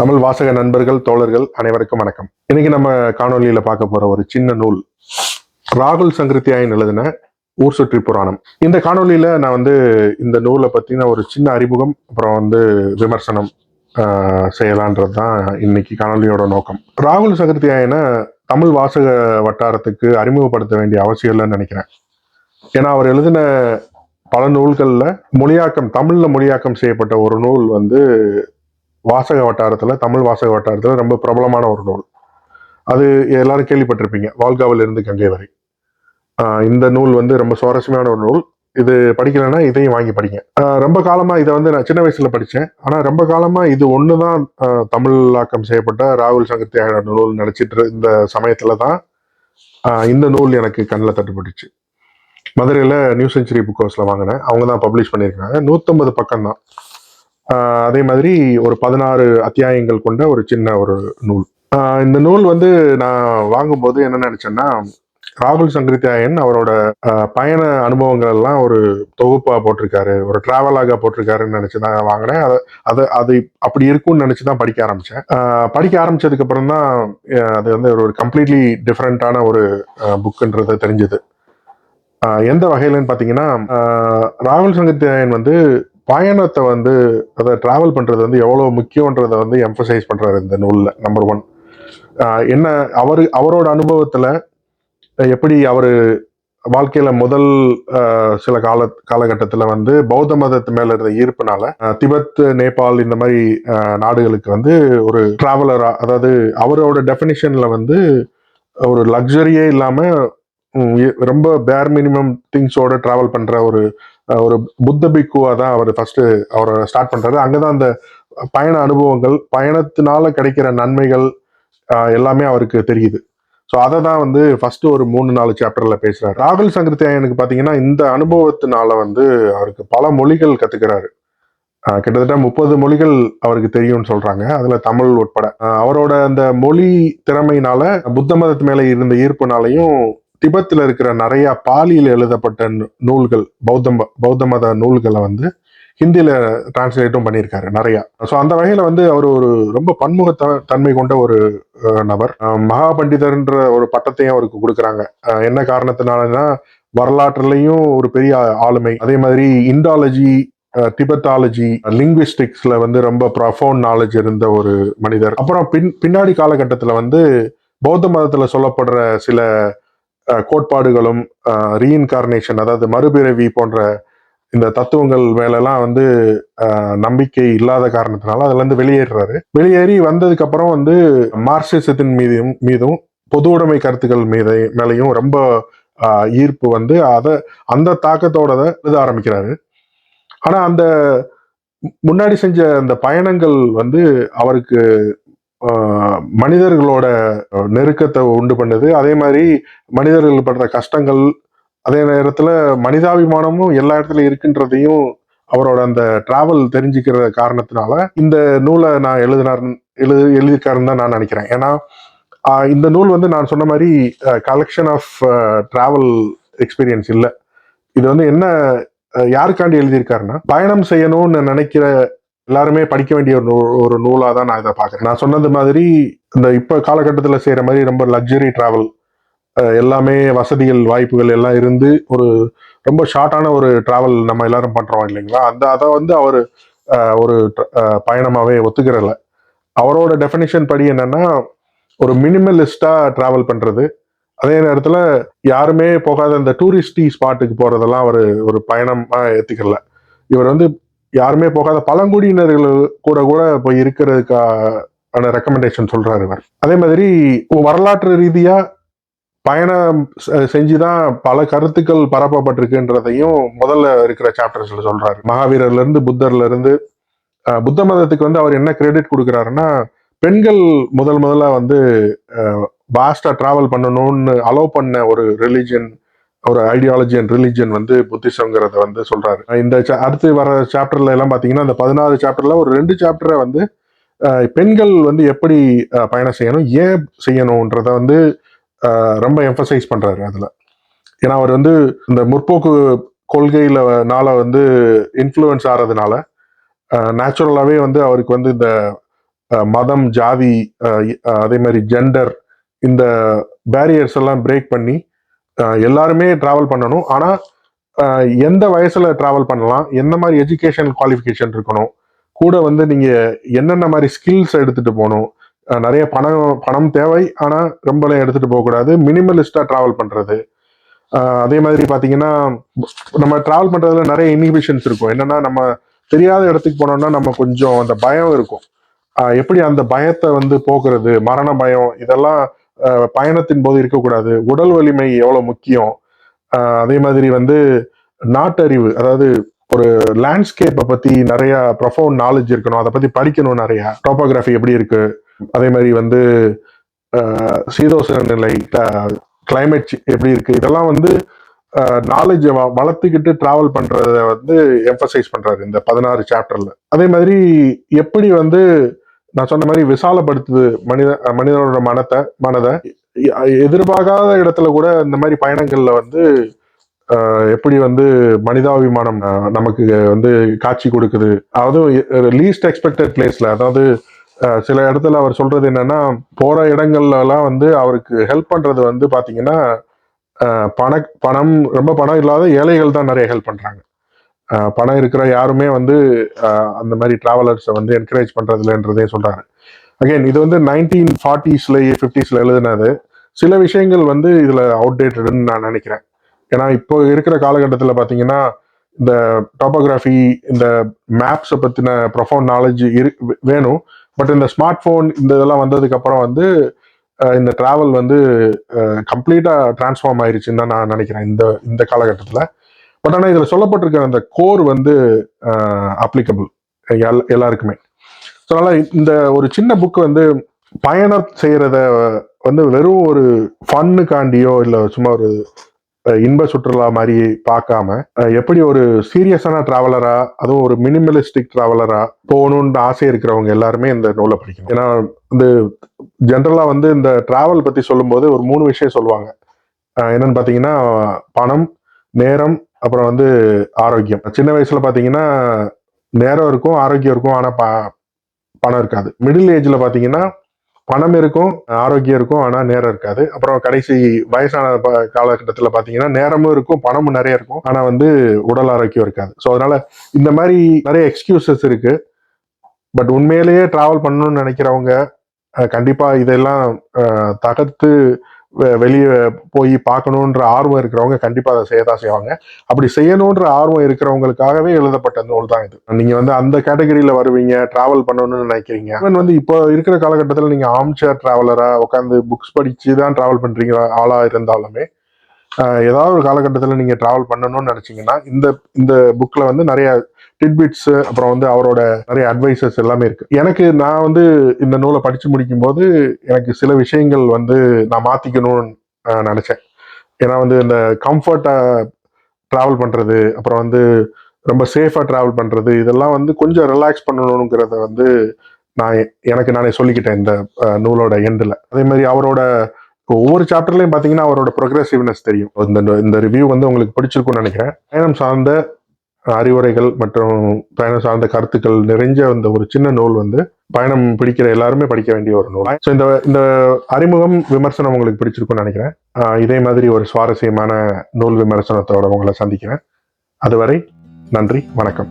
தமிழ் வாசக நண்பர்கள் தோழர்கள் அனைவருக்கும் வணக்கம். இன்னைக்கு நம்ம காணொலியில பார்க்க போற ஒரு சின்ன நூல் ராகுல் சங்கிருத்தியாயன் எழுதின ஊர் சுற்றி புராணம். இந்த காணொலியில நான் வந்து இந்த நூலை பத்தின ஒரு சின்ன அறிமுகம் அப்புறம் வந்து விமர்சனம் செய்யலான்றது தான் இன்னைக்கு காணொலியோட நோக்கம். ராகுல் சங்கிருத்தியாயனை தமிழ் வாசக வட்டாரத்துக்கு அறிமுகப்படுத்த வேண்டிய அவசியம் இல்லைன்னு நினைக்கிறேன். ஏன்னா அவர் எழுதின பல நூல்களில் மொழியாக்கம் தமிழில் மொழியாக்கம் செய்யப்பட்ட ஒரு நூல் வந்து வாசக வட்டாரத்தில் தமிழ் வாசக வட்டாரத்தில் ரொம்ப பிரபலமான ஒரு நூல். அது எல்லாரும் கேள்விப்பட்டிருப்பீங்க வால்காவிலிருந்து கங்கை வரை. இந்த நூல் வந்து ரொம்ப சுவாரஸ்யமான ஒரு நூல். இது படிக்கலைன்னா இதையும் வாங்கி படிங்க. ரொம்ப காலமாக இதை வந்து நான் சின்ன வயசில் படித்தேன் ஆனால் ரொம்ப காலமாக இது ஒன்று தான் தமிழாக்கம் செய்யப்பட்ட ராகுல் சங்கர் நூல் நினச்சிட்டு இந்த சமயத்தில் தான் இந்த நூல் எனக்கு கண்ணில் தட்டுப்பட்டுச்சு. மதுரையில் நியூ செஞ்சுரி புக் ஹவுஸில் வாங்கினேன். அவங்க தான் பப்ளிஷ் பண்ணியிருக்காங்க. நூற்றம்பது பக்கம் தான் அதே மாதிரி ஒரு பதினாறு அத்தியாயங்கள் கொண்ட ஒரு சின்ன ஒரு நூல். இந்த நூல் வந்து நான் வாங்கும்போது என்ன நினைச்சேன்னா ராகுல் சங்கரித்தாயன் அவரோட பயண அனுபவங்கள் எல்லாம் ஒரு தொகுப்பா போட்டிருக்காரு. ஒரு டிராவலாக போட்டிருக்காருன்னு நினச்சி தான் வாங்கினேன். அதை அதை அது அப்படி இருக்கும்னு நினைச்சு தான் படிக்க ஆரம்பிச்சேன். படிக்க ஆரம்பிச்சதுக்கு அப்புறம் தான் அது வந்து ஒரு கம்ப்ளீட்லி டிஃப்ரெண்ட்டான ஒரு புக்குன்றது தெரிஞ்சது. எந்த வகையிலன்னு பார்த்தீங்கன்னா ராகுல் சங்கரித்தாயன் வந்து பயணத்தை வந்து அதை ட்ராவல் பண்ணுறது வந்து எவ்வளோ முக்கியன்றதை வந்து எம்ஃபசைஸ் பண்ணுறாரு இந்த நூலில் நம்பர் ஒன் என்ன அவர் அவரோட அனுபவத்தில் எப்படி அவர் வாழ்க்கையில் முதல் சில கால காலகட்டத்தில் வந்து பௌத்த மதத்து மேலே இருந்த ஈர்ப்புனால திபெத் நேபாள் இந்த மாதிரி நாடுகளுக்கு வந்து ஒரு ட்ராவலராக அதாவது அவரோட டெஃபினிஷனில் வந்து ஒரு லக்ஸரியே இல்லாமல் ரொம்ப பேர் மினிமம் திங்ஸோட ட்ராவல் பண்ணுற ஒரு ஒரு புத்த பிக்குவா தான் அவர் ஃபர்ஸ்ட் அவரை ஸ்டார்ட் பண்றாரு. அங்கதான் அந்த பயண அனுபவங்கள் பயணத்தினால கிடைக்கிற நன்மைகள் எல்லாமே அவருக்கு தெரியுது. ஸோ அதை தான் வந்து ஃபர்ஸ்ட் ஒரு மூணு நாலு சாப்டர்ல பேசுறாரு. ராகுல் சங்கர்த்தியாயனுக்கு பாத்தீங்கன்னா இந்த அனுபவத்தினால வந்து அவருக்கு பல மொழிகள் கத்துக்கிறாரு. கிட்டத்தட்ட முப்பது மொழிகள் அவருக்கு தெரியும்னு சொல்றாங்க. அதுல தமிழ் உட்பட. அவரோட அந்த மொழி திறமையினால புத்த மதத்து மேல இருந்த ஈர்ப்புனாலையும் திபெத்தில் இருக்கிற நிறைய பாலியில் எழுதப்பட்ட நூ- நூல்கள் பௌத்த பௌத்த மத நூல்களை வந்து ஹிந்தியில் டிரான்ஸ்லேட்டும் பண்ணியிருக்காரு நிறையா. ஸோ அந்த வகையில் வந்து அவர் ஒரு ரொம்ப பன்முக தன்மை கொண்ட ஒரு நபர். மகா பண்டிதர்ன்ற ஒரு பட்டத்தையும் அவருக்கு கொடுக்குறாங்க. என்ன காரணத்தினாலன்னா வரலாற்றுலையும் ஒரு பெரிய ஆளுமை. அதே மாதிரி இண்டாலஜி டிபெட்டாலஜி லிங்குவிஸ்டிக்ஸ்ல வந்து ரொம்ப ப்ரொஃபவுண்ட் நாலேஜ் இருந்த ஒரு மனிதர். அப்புறம் பின் பின்னாடி காலகட்டத்தில் வந்து பௌத்த மதத்தில் சொல்லப்படுற சில கோட்பாடுகளும் ரீஇன்கார்னேஷன் அதாவது மறுபிறவி போன்ற இந்த தத்துவங்கள் மேலெல்லாம் வந்து நம்பிக்கை இல்லாத காரணத்தினால அதுல இருந்து வெளியேறுறாரு. வெளியேறி வந்ததுக்கு அப்புறம் வந்து மார்க்சிசத்தின் மீதும் மீதும் பொது உடைமை கருத்துக்கள் மீது மேலையும் ரொம்ப ஈர்ப்பு வந்து அதை அந்த தாக்கத்தோட தான் எழுத ஆரம்பிக்கிறாரு. ஆனா அந்த முன்னாடி செஞ்ச அந்த பயணங்கள் வந்து அவருக்கு மனிதர்களோட நெருக்கத்தை உண்டு பண்ணுது. அதே மாதிரி மனிதர்கள் படுற கஷ்டங்கள் அதே நேரத்தில் மனிதாபிமானமும் எல்லா இடத்துலையும் இருக்குன்றதையும் அவரோட அந்த டிராவல் தெரிஞ்சுக்கிற காரணத்தினால இந்த நூலை நான் எழுதினார் எழுது எழுதியிருக்காருன்னு தான் நான் நினைக்கிறேன். ஏன்னா இந்த நூல் வந்து நான் சொன்ன மாதிரி கலெக்ஷன் ஆஃப் டிராவல் எக்ஸ்பீரியன்ஸ் இல்லை. இது வந்து என்ன யாருக்காண்டி எழுதியிருக்காருன்னா பயணம் செய்யணும்னு நினைக்கிற எல்லாருமே படிக்க வேண்டிய ஒரு ஒரு நூலாக தான் நான் இதை பார்க்குறேன். நான் சொன்னது மாதிரி இந்த இப்போ காலகட்டத்தில் செய்கிற மாதிரி ரொம்ப லக்ஸரி ட்ராவல் எல்லாமே வசதிகள் வாய்ப்புகள் எல்லாம் இருந்து ஒரு ரொம்ப ஷார்ட்டான ஒரு ட்ராவல் நம்ம எல்லாரும் பண்ணுறோம் இல்லைங்களா? அந்த அதை வந்து அவர் ஒரு ட்ர- ஒத்துக்கிறல. அவரோட டெஃபினிஷன் படி என்னன்னா ஒரு மினிமலிஸ்டாக ட்ராவல் பண்ணுறது அதே நேரத்தில் யாருமே போகாத இந்த டூரிஸ்டி ஸ்பாட்டுக்கு போகிறதெல்லாம் அவர் ஒரு பயணமாக ஏற்றுக்கல இவர் வந்து யாருமே போகாத பழங்குடியினர்கள் கூட கூட போய் இருக்கிறதுக்கான ரெக்கமெண்டேஷன் சொல்றாரு இவர். அதே மாதிரி வரலாற்று ரீதியா பயணம் செஞ்சுதான் பல கருத்துக்கள் பரப்பப்பட்டிருக்குன்றதையும் முதல்ல இருக்கிற சாப்டர்ஸ்ல சொல்றாரு. மகாவீரர்ல இருந்து புத்தர்ல இருந்து புத்த மதத்துக்கு வந்து அவர் என்ன கிரெடிட் கொடுக்குறாருன்னா பெண்கள் முதல் முதல்ல வந்து பாஸ்டா டிராவல் பண்ணணும்னு அலோவ் பண்ண ஒரு ரிலிஜன் ஒரு ஐடியாலஜி அண்ட் ரிலிஜன் வந்து புத்திசங்கிறத வந்து சொல்றாரு. இந்த அடுத்து வர சாப்டர்ல எல்லாம் பாத்தீங்கன்னா அந்த பதினாறு சாப்டர்ல ஒரு ரெண்டு சாப்டரை வந்து பெண்கள் வந்து எப்படி பயணம் செய்யணும் ஏன் செய்யணும்ன்றத வந்து ரொம்ப எம்பசைஸ் பண்றாரு அதுல. ஏன்னா அவர் வந்து இந்த முற்போக்கு கொள்கையில நால வந்து இன்ஃப்ளூயன்ஸ் ஆறதுனால நேச்சுரலாகவே வந்து அவருக்கு வந்து இந்த மதம் ஜாதி அதே மாதிரி ஜெண்டர் இந்த பேரியர்ஸ் எல்லாம் பிரேக் பண்ணி எல்லாருமே ட்ராவல் பண்ணணும். ஆனால் எந்த வயசில் ட்ராவல் பண்ணலாம்? எந்த மாதிரி எஜுகேஷன் குவாலிஃபிகேஷன் இருக்கணும்? கூட வந்து நீங்கள் என்னென்ன மாதிரி ஸ்கில்ஸ் எடுத்துகிட்டு போகணும்? நிறைய பணம் பணம் தேவை. ஆனால் ரொம்பலாம் எடுத்துகிட்டு போகக்கூடாது. மினிமலிஸ்டாக ட்ராவல் பண்ணுறது அதே மாதிரி பார்த்தீங்கன்னா நம்ம ட்ராவல் பண்ணுறதுல நிறைய இன்ஹிபிஷன்ஸ் இருக்கும். என்னன்னா நம்ம தெரியாத இடத்துக்கு போனோம்னா நம்ம கொஞ்சம் அந்த பயம் இருக்கும். எப்படி அந்த பயத்தை வந்து போக்குறது? மரண பயம் இதெல்லாம் பயணத்தின் போது இருக்கக்கூடாது. உடல் வலிமை எவ்வளோ முக்கியம்? அதே மாதிரி வந்து நாட்டறிவு அதாவது ஒரு லேண்ட்ஸ்கேப்பை பற்றி நிறையா ப்ரொஃபவுண்ட் நாலேஜ் இருக்கணும். அதை பற்றி படிக்கணும் நிறையா. டோபோகிராஃபி எப்படி இருக்கு? அதே மாதிரி வந்து சீதோசன சீதோஷண நிலை கிளைமேட் எப்படி இருக்கு? இதெல்லாம் வந்து நாலேஜை வளர்த்துக்கிட்டு டிராவல் பண்ணுறத வந்து எம்பசைஸ் பண்ணுறாரு இந்த பதினாறு சாப்டரில் அதே மாதிரி எப்படி வந்து நான் சொன்ன மாதிரி விசாலப்படுத்துது மனித மனிதனோட மனத்தை மனதை. எதிர்பார்க்காத இடத்துல கூட இந்த மாதிரி பயணங்கள்ல வந்து எப்படி வந்து மனிதாபிமானம் நமக்கு வந்து காட்சி கொடுக்குது. அதாவது லீஸ்ட் எக்ஸ்பெக்டட் பிளேஸ்ல அதாவது சில இடத்துல அவர் சொல்றது என்னன்னா போற இடங்கள்லாம் வந்து அவருக்கு ஹெல்ப் பண்றது வந்து பாத்தீங்கன்னா பண பணம் ரொம்ப பணம் இல்லாத ஏழைகள் தான் நிறைய ஹெல்ப் பண்றாங்க. பணம் இருக்கிற யாருமே வந்து அந்த மாதிரி டிராவலர்ஸை வந்து என்கரேஜ் பண்ணுறதில்லன்றதே சொல்கிறாரு அகைன் இது வந்து நைன்டீன் ஃபார்ட்டிஸ்லேயே ஃபிஃப்டிஸில் எழுதுனது. சில விஷயங்கள் வந்து இதில் அவுடேட்டடுன்னு நான் நினைக்கிறேன். ஏன்னா இப்போ இருக்கிற காலகட்டத்தில் பார்த்தீங்கன்னா இந்த டாப்போகிராஃபி இந்த மேப்ஸை பற்றின ப்ரொஃபோன் நாலேஜ் இரு வேணும். பட் இந்த ஸ்மார்ட் ஃபோன் இந்த இதெல்லாம் வந்ததுக்கப்புறம் வந்து இந்த டிராவல் வந்து கம்ப்ளீட்டாக டிரான்ஸ்ஃபார்ம் ஆயிடுச்சுன்னு தான் நான் நினைக்கிறேன். இந்த இந்த காலகட்டத்தில். பட் ஆனால் இதில் சொல்லப்பட்டிருக்கிற அந்த கோர் வந்து அப்ளிகபிள் எல் எல்லாருக்குமே. ஸோ அதனால் இந்த ஒரு சின்ன புக் வந்து பயணம் செய்கிறத வந்து வெறும் ஒரு ஃபன்னுக்காண்டியோ இல்லை சும்மா ஒரு இன்ப சுற்றுலா மாதிரி பார்க்காம எப்படி ஒரு சீரியஸான டிராவலரா அதுவும் ஒரு மினிமலிஸ்டிக் டிராவலரா போகணும்னு ஆசை இருக்கிறவங்க எல்லாருமே இந்த நூலை படிக்கணும். ஏன்னா இந்த ஜென்ரலா வந்து இந்த டிராவல் பத்தி சொல்லும்போது ஒரு மூணு விஷயம் சொல்லுவாங்க. என்னன்னு பாத்தீங்கன்னா பணம் நேரம் அப்புறம் வந்து ஆரோக்கியம். சின்ன வயசுல பாத்தீங்கன்னா நேரம் இருக்கும் ஆரோக்கியம் இருக்கும் ஆனா ப- பணம் இருக்காது. மிடில் ஏஜ்ல பாத்தீங்கன்னா பணம் இருக்கும் ஆரோக்கியம் இருக்கும் ஆனா நேரம் இருக்காது. அப்புறம் கடைசி வயசான ப- காலகட்டத்துல பாத்தீங்கன்னா நேரமும் இருக்கும் பணமும் நிறைய இருக்கும் ஆனா வந்து உடல் ஆரோக்கியம் இருக்காது. ஸோ அதனால இந்த மாதிரி நிறைய எக்ஸ்கியூசஸ் இருக்கு. பட் உண்மையிலேயே டிராவல் பண்ணணும்னு நினைக்கிறவங்க கண்டிப்பாக கண்டிப்பா இதெல்லாம் தகர்த்து வெளியே போய் பார்க்கணுன்ற ஆர்வம் இருக்கிறவங்க கண்டிப்பாக அதை செய்ய தான் செய்வாங்க. அப்படி செய்யணுன்ற ஆர்வம் இருக்கிறவங்களுக்காகவே எழுதப்பட்ட நூல் தான் இது. நீங்கள் வந்து அந்த கேட்டகரியில் வருவீங்க ட்ராவல் பண்ணணும்னு நினைக்கிறீங்க. ஈவன் வந்து இப்போ இருக்கிற காலகட்டத்தில் நீங்கள் ஆம்சேர் ட்ராவலராக உட்காந்து புக்ஸ் படித்து தான் ட்ராவல் பண்ணுறீங்க ஆளாக இருந்தாலுமே ஏதாவது ஒரு காலகட்டத்தில் நீங்கள் ட்ராவல் பண்ணணும்னு நினச்சிங்கன்னா இந்த இந்த புக்கில் வந்து நிறைய டிட்பிட்ஸ் அப்புறம் வந்து அவரோட நிறைய அட்வைசஸ் எல்லாமே இருக்கு. எனக்கு நான் வந்து இந்த நூலை படித்து முடிக்கும் போது எனக்கு சில விஷயங்கள் வந்து நான் மாற்றிக்கணும்னு நினச்சேன். ஏன்னா வந்து இந்த கம்ஃபர்ட்டாக ட்ராவல் பண்ணுறது அப்புறம் வந்து ரொம்ப சேஃபாக ட்ராவல் பண்ணுறது இதெல்லாம் வந்து கொஞ்சம் ரிலாக்ஸ் பண்ணணுங்கிறத வந்து நான் எனக்கு நானே சொல்லிக்கிட்டேன் இந்த நூலோட எண்டில் அதே மாதிரி அவரோட ஒவ்வொரு சாப்டர்லையும் பார்த்தீங்கன்னா அவரோட ப்ரொக்ரெசிவ்னஸ் தெரியும். இந்த இந்த ரிவ்யூ வந்து உங்களுக்கு பிடிச்சிருக்கும்னு நினைக்கிறேன். பயணம் சார்ந்த அறிவுரைகள் மற்றும் பயணம் சார்ந்த கருத்துக்கள் நிறைஞ்ச அந்த ஒரு சின்ன நூல் வந்து பயணம் பிடிக்கிற எல்லாருமே படிக்க வேண்டிய ஒரு நூல். ஸோ இந்த இந்த அறிமுகம் விமர்சனம் உங்களுக்கு பிடிச்சிருக்கும்னு நினைக்கிறேன். இதே மாதிரி ஒரு சுவாரஸ்யமான நூல் விமர்சனத்தோட உங்களை சந்திக்கிறேன். அதுவரை நன்றி வணக்கம்.